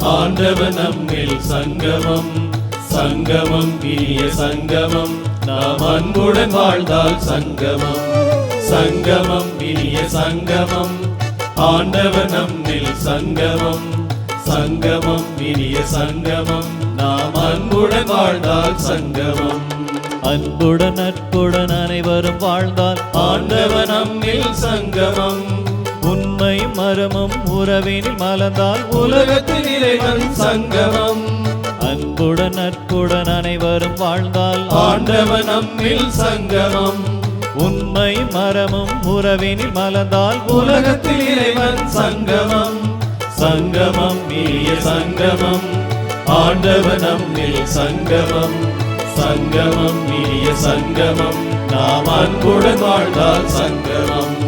ஆண்டவன் நம்மில் சங்கமம். சங்கமம் இனிய சங்கமம். நாம் அன்புடன் வாழ்ந்தால் சங்கமம். சங்கமம் இனிய சங்கமம். ஆண்டவன் நம்மில் சங்கமம். சங்கமம் இனிய சங்கமம். நாம் அன்புடன் வாழ்ந்தால் சங்கமம். அன்புடன் நட்புடன் அனைவரும் வாழ்ந்தால் ஆண்டவன் நம்மில் சங்கமம். உண்மை மரமும் உறவினில் மலர்ந்தால் உலகத்தில் இறைவன் சங்கமம். அன்புடன் நட்புடன் அனைவரும் வாழ்ந்தால் ஆண்டவன் நம்மில் சங்கமம். உண்மை மரமும் உறவினில் மலர்ந்தால் உலகத்தில் இறைவன் சங்கமம். சங்கமம் இனிய சங்கமம். ஆண்டவன் நம்மில் சங்கமம். சங்கமம் இனிய சங்கமம். நாம் அன்புடன் வாழ்ந்தால் சங்கமம்.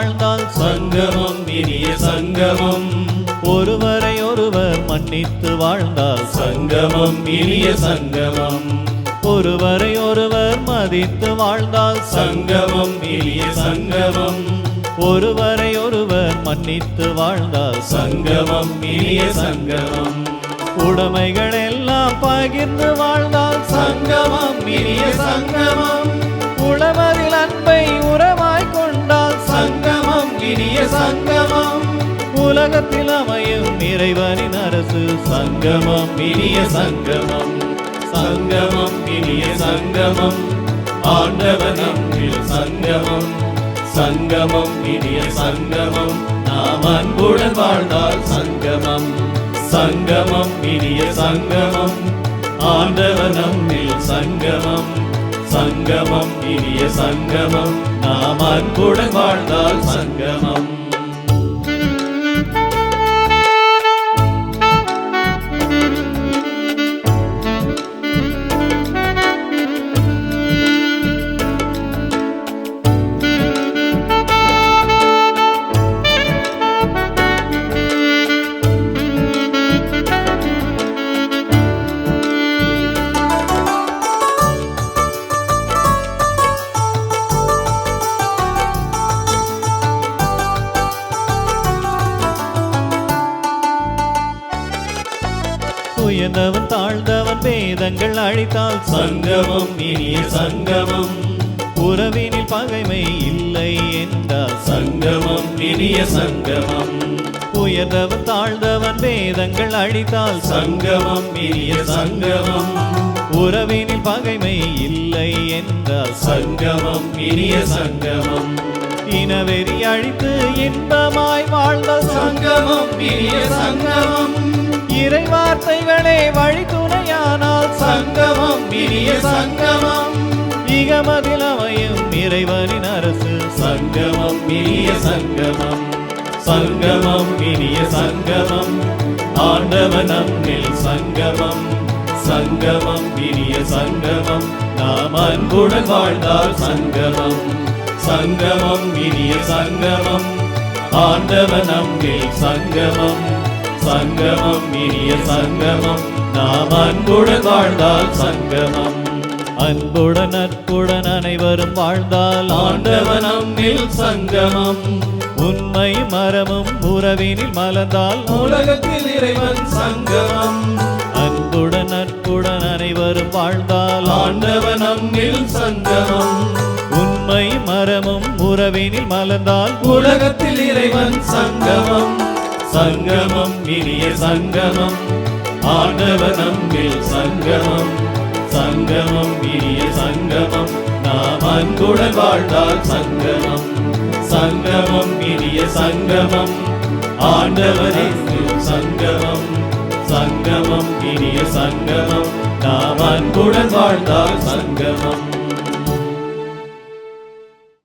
வாழ்ந்தால் சங்கமம் இனிய சங்கமம். ஒருவரை ஒருவர் மன்னித்து வாழ்ந்தால் சங்கமம் இனிய சங்கமம். ஒருவரை ஒருவர் மதித்து வாழ்ந்தால் சங்கமம் இனிய சங்கமம். ஒருவரை ஒருவர் மன்னித்து வாழ்ந்தால் சங்கமம் இனிய சங்கமம். உடைமைகள் எல்லாம் பகிர்ந்து வாழ்ந்தால் சங்கமம் இனிய சங்கமம். உளமதில் சங்கமம். உலகத்தில் அமையும் இறைவனின் அரசு சங்கமம் இனிய சங்கமம். சங்கமம் இனிய சங்கமம். ஆண்டவனம் சங்கமம். சங்கமம் இனிய சங்கமம். நாம் அன்புடன் வாழ்ந்தால் சங்கமம். சங்கமம் இனிய சங்கமம். ஆண்டவனம் சங்கமம். சங்கமம் இனிய சங்கமம். நாம் அன்புடன் வாழ்ந்தால் சங்கமம். உயர்ந்தவன் தாழ்ந்தவன் வேதங்கள் அழித்தால் சங்கமம் இனிய சங்கமம். உறவினில் பகைமை இல்லை என்றால் சங்கமம் இனிய சங்கமம். உயர்ந்தவன் தாழ்ந்தவன் வேதங்கள் அழித்தால் சங்கமம் இனிய சங்கமம். உறவினில் பகைமை இல்லை என்றால் சங்கமம் இனிய சங்கமம். இனவெறி அழித்து இன்பமாய் வாழ்ந்த சங்கமம் இனிய சங்கமம். இறை வார்த்தைகளே வழித்துணையானால் சங்கமம் இனிய சங்கமம். இகமதில் அமையும் இறைவனின் அரசு. சங்கமம் இனிய சங்கமம். சங்கமம் இனிய சங்கமம். ஆண்டவன் நம்மில் சங்கமம். சங்கமம் இனிய சங்கமம். நாம் அன்புடன் வாழ்ந்தால் சங்கமம். சங்கமம் இனிய சங்கமம். ஆண்டவன் நம்மில் சங்கமம். சங்கமம் இனிய சங்கமம். நாம் அன்புடன் வாழ்ந்தால் சங்கமம். அன்புடன் நட்புடன் அனைவரும் வாழ்ந்தால் ஆண்டவன் நம்மில் சங்கமம். உண்மை மரமும் உறவினில் மலர்ந்தால் உலகத்தில் இறைவன் சங்கமம். அன்புடன் நட்புடன் அனைவரும் வாழ்ந்தால் ஆண்டவன் நம்மில் சங்கமம். உண்மை மரமும் உறவினில் மலர்ந்தால் உலகத்தில் இறைவன் சங்கமம். சங்கமம் இனிய சங்கமம். ஆண்டவன் நம்மில் சங்கமம். சங்கமம் இனிய சங்கமம். நாம் அன்புடன் வாழ்ந்தால் சங்கமம். சங்கமம் இனிய சங்கமம். ஆண்டவரின் சங்கமம். சங்கமம் இனிய சங்கமம். நாம் அன்புடன் வாழ்ந்தால் சங்கமம்.